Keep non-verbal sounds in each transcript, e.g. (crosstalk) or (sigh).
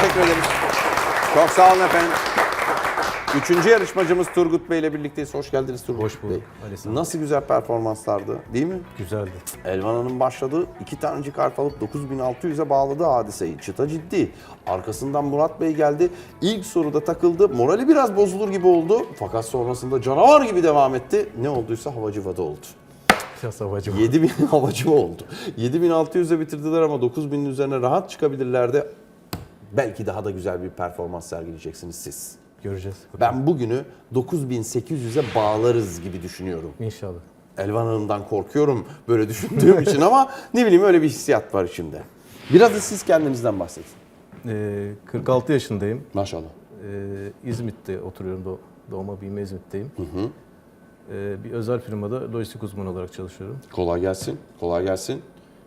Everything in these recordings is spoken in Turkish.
teşekkür ederiz. Çok sağ olun efendim. Üçüncü yarışmacımız Turgut Bey ile birlikteyiz. Hoş geldiniz Turgut Hoş bulduk. Bey. Aleyhisselam. Nasıl güzel performanslardı değil mi? Güzeldi. Elvan Hanım başladı. iki tanecik harf alıp 9600'e bağladı hadiseyi. Çıta ciddi. Arkasından Murat Bey geldi. İlk soruda takıldı. Morali biraz bozulur gibi oldu. Fakat sonrasında canavar gibi devam etti. Ne olduysa havacıvada oldu. Biraz havacı var. 7000 havacı oldu. 7600'e bitirdiler ama 9000'in üzerine rahat çıkabilirlerdi. Belki daha da güzel bir performans sergileyeceksiniz siz. Göreceğiz. Ben bugünü 9800'e bağlarız gibi düşünüyorum. İnşallah. Elvan Hanım'dan korkuyorum böyle düşündüğüm (laughs) için ama ne bileyim öyle bir hissiyat var içimde. Biraz da siz kendinizden bahsedin. Ee, 46 yaşındayım. Maşallah. Ee, İzmit'te oturuyorum. Do- doğma büyüme İzmit'teyim. Ee, bir özel firmada lojistik uzmanı olarak çalışıyorum. Kolay gelsin. Kolay gelsin.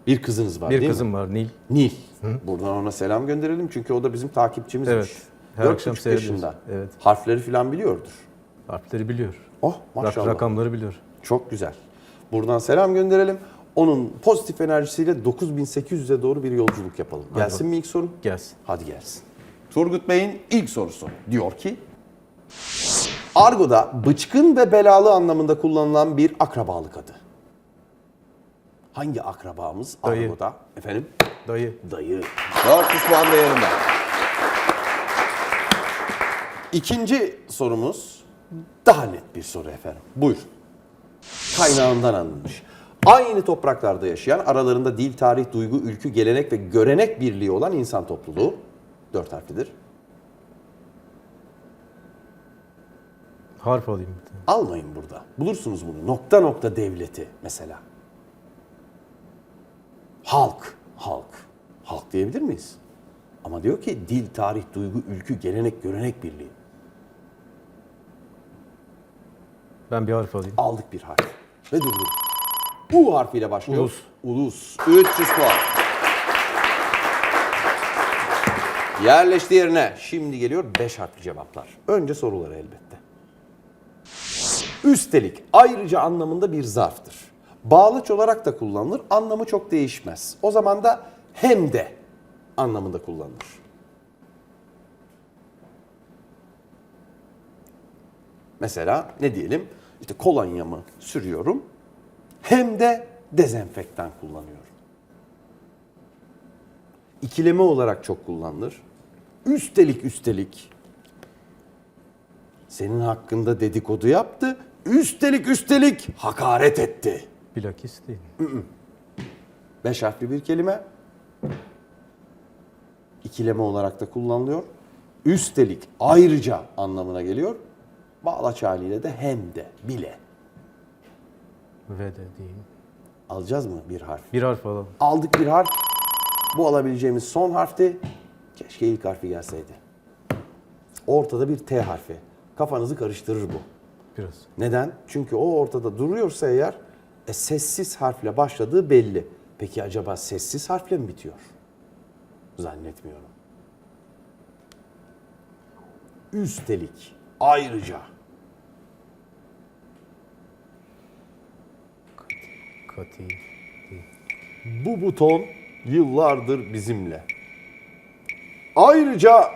Bir kızınız var bir değil kızım mi? var Nil. Nil. Buradan ona selam gönderelim çünkü o da bizim takipçimizmiş. Evet. Her Dört akşam buçuk seyrediyoruz. yaşında. Evet. Harfleri falan biliyordur. Harfleri biliyor. Oh Rak- maşallah. rakamları biliyor. Çok güzel. Buradan selam gönderelim. Onun pozitif enerjisiyle 9800'e doğru bir yolculuk yapalım. Gelsin mi ilk soru? Gelsin. Hadi gelsin. Turgut Bey'in ilk sorusu diyor ki Argo'da bıçkın ve belalı anlamında kullanılan bir akrabalık adı. Hangi akrabamız Dayı. Argo'da? Efendim? Dayı. Dayı. 400 puan değerinde. İkinci sorumuz daha net bir soru efendim. Buyur. Kaynağından alınmış. Aynı topraklarda yaşayan, aralarında dil, tarih, duygu, ülkü, gelenek ve görenek birliği olan insan topluluğu. Dört harflidir. Harf alayım bir tane. Almayın burada. Bulursunuz bunu. Nokta nokta devleti mesela. Halk. Halk. Halk diyebilir miyiz? Ama diyor ki dil, tarih, duygu, ülkü, gelenek, görenek birliği. Ben bir harf alayım. Aldık bir harf. Ve durduk. U harfiyle başlıyor. Ulus. Ulus. 300 puan. Yerleşti yerine. Şimdi geliyor 5 harfli cevaplar. Önce soruları elbette. Üstelik ayrıca anlamında bir zarftır. Bağlaç olarak da kullanılır. Anlamı çok değişmez. O zaman da hem de anlamında kullanılır. Mesela ne diyelim? İşte kolonyamı sürüyorum. Hem de dezenfektan kullanıyorum. İkileme olarak çok kullanılır. Üstelik üstelik senin hakkında dedikodu yaptı. Üstelik üstelik hakaret etti. Bilakis değil. Beş harfli bir kelime. İkileme olarak da kullanılıyor. Üstelik ayrıca anlamına geliyor. Bağlaç haliyle de hem de bile. Ve de değil. Alacağız mı bir harf? Bir harf alalım. Aldık bir harf. Bu alabileceğimiz son harfti. Keşke ilk harfi gelseydi. Ortada bir T harfi. Kafanızı karıştırır bu. Biraz. Neden? Çünkü o ortada duruyorsa eğer e, sessiz harfle başladığı belli. Peki acaba sessiz harfle mi bitiyor? Zannetmiyorum. Üstelik, ayrıca. Bu buton yıllardır bizimle. Ayrıca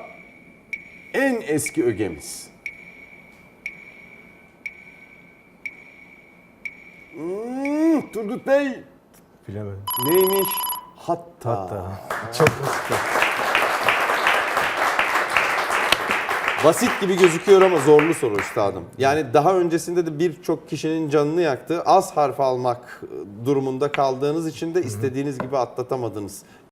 en eski ögemiz. Turgut Bey Bilemedim. neymiş? Hatta. Hatta. Çok basit. Basit gibi gözüküyor ama zorlu soru üstadım. Yani daha öncesinde de birçok kişinin canını yaktı. Az harf almak durumunda kaldığınız için de istediğiniz gibi atlatamadınız.